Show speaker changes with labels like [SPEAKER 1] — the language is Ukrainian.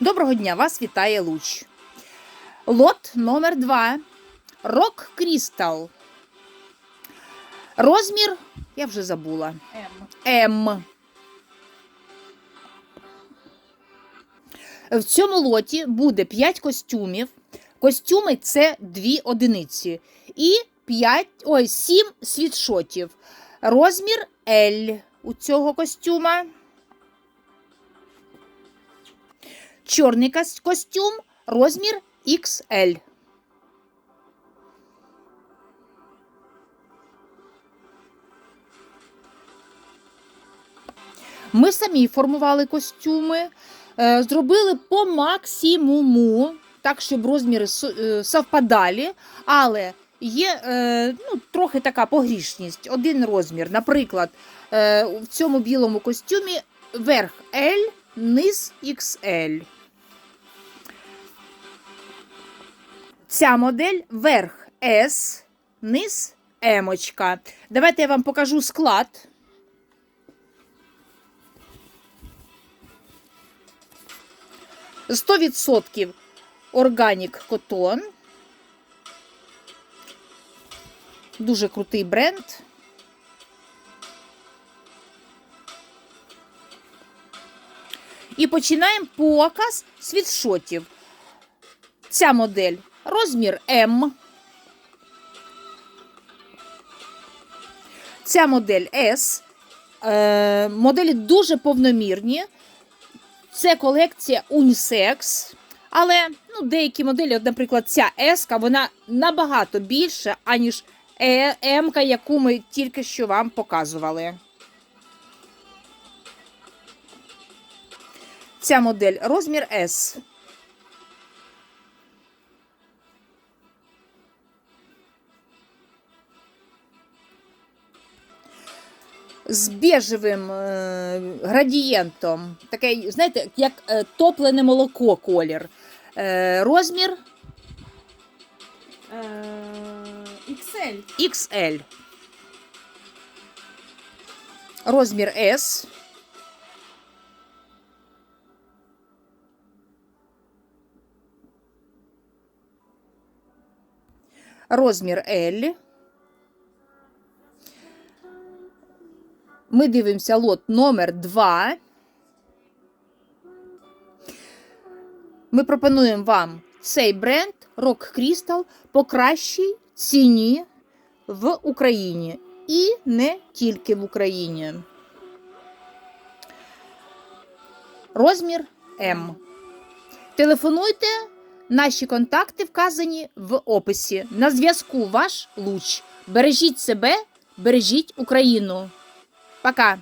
[SPEAKER 1] Доброго дня, вас вітає Луч. Лот номер 2 Рок Крістал. Розмір, я вже забула. М. М. В цьому лоті буде 5 костюмів. Костюми це 2 одиниці. І 5, ой, 7 світшотів. Розмір L у цього костюма. Чорний костюм, розмір XL. Ми самі формували костюми, е, зробили по максимуму, так, щоб розміри е, совпадали, але є е, ну, трохи така погрішність. Один розмір. Наприклад, в цьому білому костюмі верх L, низ XL. Ця модель верх S, низ емочка. Давайте я вам покажу склад. Сто відсотків органік котон. Дуже крутий бренд. І починаємо показ світшотів. Ця модель розмір М. Ця модель S. Е, моделі дуже повномірні. Це колекція унісекс. Але ну, деякі моделі, от, наприклад, ця S, вона набагато більша, аніж е, М, яку ми тільки що вам показували. Ця модель розмір S. з біжевим е, градієнтом. Такий, знаєте, як е, топлене молоко колір. Е, розмір
[SPEAKER 2] XL.
[SPEAKER 1] XL. Розмір S. Розмір L. Ми дивимося лот номер 2. Ми пропонуємо вам цей бренд Rock Crystal по кращій ціні в Україні. І не тільки в Україні. Розмір М. Телефонуйте. Наші контакти вказані в описі. На зв'язку ваш луч. Бережіть себе, бережіть Україну. Пока.